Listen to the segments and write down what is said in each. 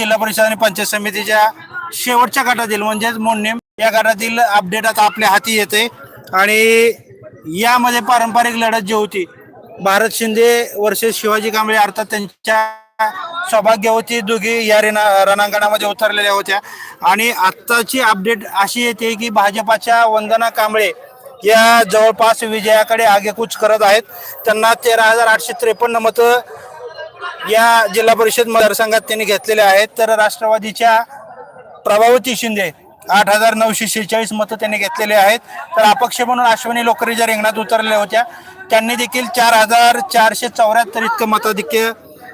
जिल्हा परिषद आणि पंचायत समितीच्या शेवटच्या गटातील म्हणजेच मोडणीम या गटातील अपडेट आता आपल्या हाती येते. आणि यामध्ये पारंपरिक लढत जी होती भारत शिंदे वर्सेस शिवाजी कांबळे अर्थात त्यांच्या सौभाग्यवती दोघी या रेना रणांगणामध्ये उतरलेल्या होत्या. आणि आत्ताची अपडेट अशी येते की भाजपाच्या वंदना कांबळे या जवळपास विजयाकडे आगेकूच करत आहेत. त्यांना तेरा हजार आठशे त्रेपन्न मतं या जिल्हा परिषद मतदारसंघात त्यांनी घेतलेल्या आहेत. तर राष्ट्रवादीच्या प्रभावती शिंदे आठ हजार नऊशे शेहेचाळीस मतं त्यांनी घेतलेले आहेत. तर अपक्ष म्हणून अश्विनी लोकरी ज्या रिंगणात उतरलेल्या होत्या त्यांनी देखील चार हजार चारशे चौऱ्याहत्तर इतकं मताधिक्य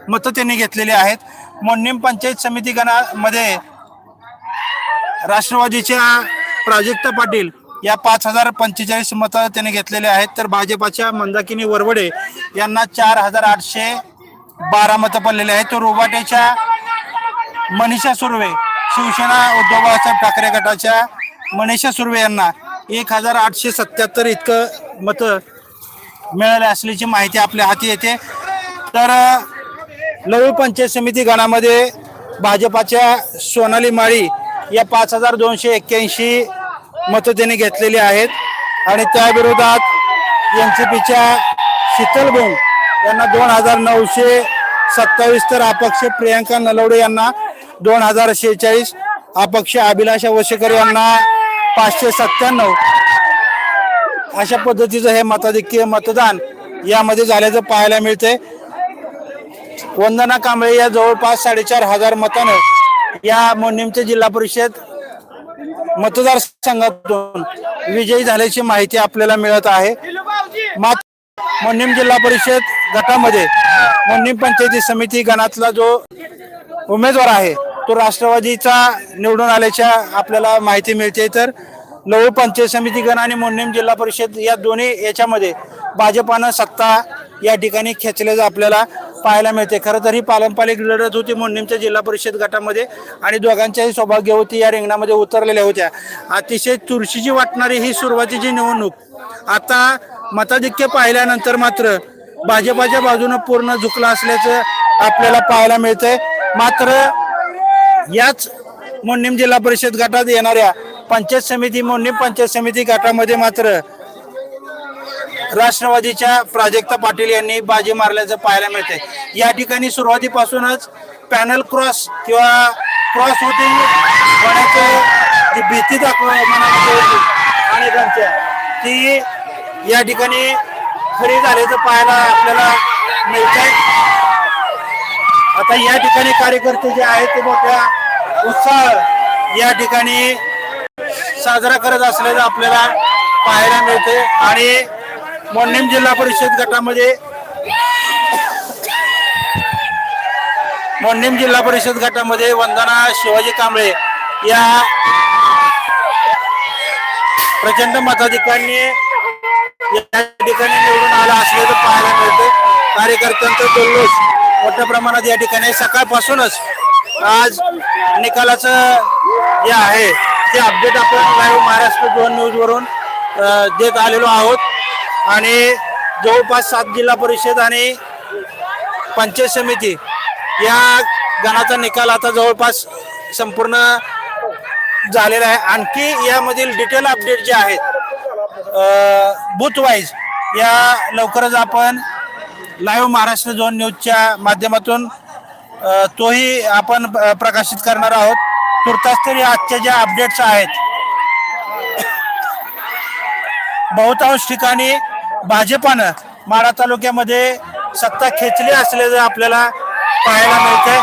मतं त्यांनी घेतलेली आहेत. मोन्नीम पंचायत समिती गणामध्ये राष्ट्रवादीच्या प्राजक्ता पाटील या पाच हजार पंचेचाळीस मतं त्यांनी घेतलेले आहेत. तर भाजपाच्या मंदाकिनी वरवडे यांना चार हजार आठशे बारा मतं पडलेले आहेत. तर रोबाटेच्या मनीषा सुर्वे शिवसेना उद्धव बाळासाहेब ठाकरे गटाच्या मनीषा सुर्वे यांना एक हजार आठशे सत्याहत्तर इतकं मतं मिळाले असल्याची माहिती आपल्या हाती येते. तर अ, पंचायत समिती गणामध्ये भाजपाच्या सोनाली माळी या पाच हजार दोनशे एक्क्याऐंशी मतं त्यांनी घेतलेली आहेत. आणि त्याविरोधात एन सी पीच्या शीतल यांना दोन हजार नऊशे सत्तावीस तर अपक्ष प्रियांका नलवडे यांना दोन हजार शेहेचाळीस अपक्ष अभिलाषा वशेकर यांना पाचशे सत्त्याण्णव. अशा पद्धतीचं हे मताधिक्य मतदान यामध्ये झाल्याचं पाहायला मिळते वंदना कांबळे या जवळपास साडेचार हजार मतानं या मोनिमचे जिल्हा परिषद मतदारसंघातून विजयी झाल्याची माहिती आपल्याला मिळत आहे. मात्र मोनिम जिल्हा परिषद गटामध्ये मोडणीम पंचायती समिती गणातला जो उमेदवार आहे तो राष्ट्रवादीचा निवडून आल्याच्या आपल्याला माहिती मिळते. तर लघु पंचायत समिती गण आणि मोडणीम जिल्हा परिषद या दोन्ही याच्यामध्ये भाजपानं सत्ता या ठिकाणी खेचल्याचं आपल्याला पाहायला मिळते. खरं तर ही पारंपरिक लढत होती मोडणीमच्या जिल्हा परिषद गटामध्ये आणि दोघांच्याही सौभाग्य होती या रिंगणामध्ये उतरलेल्या होत्या. अतिशय चुरशीची वाटणारी ही सुरुवातीची निवडणूक आता मताधिक्य पाहिल्यानंतर मात्र भाजपाच्या बाजूनं पूर्ण झुकलं असल्याचं आपल्याला पाहायला मिळतंय. मात्र याच मोन्नीम जिल्हा परिषद गटात येणाऱ्या पंचायत समिती मोन्नीम पंचायत समिती गटामध्ये मात्र राष्ट्रवादीच्या प्राजक्ता पाटील यांनी बाजी मारल्याचं पाहायला मिळते या ठिकाणी सुरुवातीपासूनच पॅनल क्रॉस किंवा क्रॉस होते होण्याची भीती दाखव मनामध्ये होती अनेकांच्या ती या ठिकाणी खरी झाल्याचं पाहायला आपल्याला मिळतंय. आता या ठिकाणी कार्यकर्ते जे आहेत ते मोठ्या उत्साह या ठिकाणी साजरा करत असल्याचं आपल्याला पाहायला मिळते आणि मोडणीम जिल्हा परिषद गटामध्ये मोडणीम जिल्हा परिषद गटामध्ये वंदना शिवाजी कांबळे या प्रचंड मताधिकाऱ्यांनी या ठिकाणी निवडून आला असल्याचं पाहायला मिळते कार्यकर्त्यांचा जल्लोष मोठ्या प्रमाणात या ठिकाणी सकाळपासूनच आज निकालाचं जे आहे ते अपडेट आपण लाईव्ह महाराष्ट्र दोन न्यूज वरून देत आलेलो आहोत. आणि जवळपास सात जिल्हा परिषद आणि पंचायत समिती या गणाचा निकाल आता जवळपास संपूर्ण झालेला आहे. आणखी यामधील डिटेल अपडेट जे आहेत बूथ वाईज या लवकरच आपण लाईव्ह महाराष्ट्र झोन न्यूजच्या माध्यमातून तोही आपण प्रकाशित करणार आहोत. तुर्तास तरी आजच्या ज्या अपडेट्स आहेत बहुतांश ठिकाणी भाजपानं माढा तालुक्यामध्ये सत्ता खेचली असल्याचं आपल्याला पाहायला मिळतंय.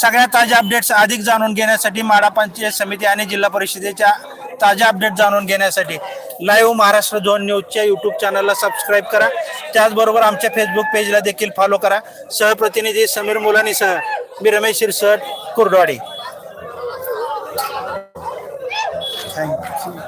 सगळ्या ताज्या अपडेट्स अधिक जाणून घेण्यासाठी माडा पंचायत समिती आणि जिल्हा परिषदेच्या ताज्या अपडेट जाणून घेण्यासाठी लाईव्ह महाराष्ट्र झोन न्यूजच्या यूट्यूब चॅनलला सबस्क्राईब करा. त्याचबरोबर आमच्या फेसबुक पेजला देखील फॉलो करा. सहप्रतिनिधी समीर मुलानीसह मी रमेश शिरसट कुर्डवाडी. Thank you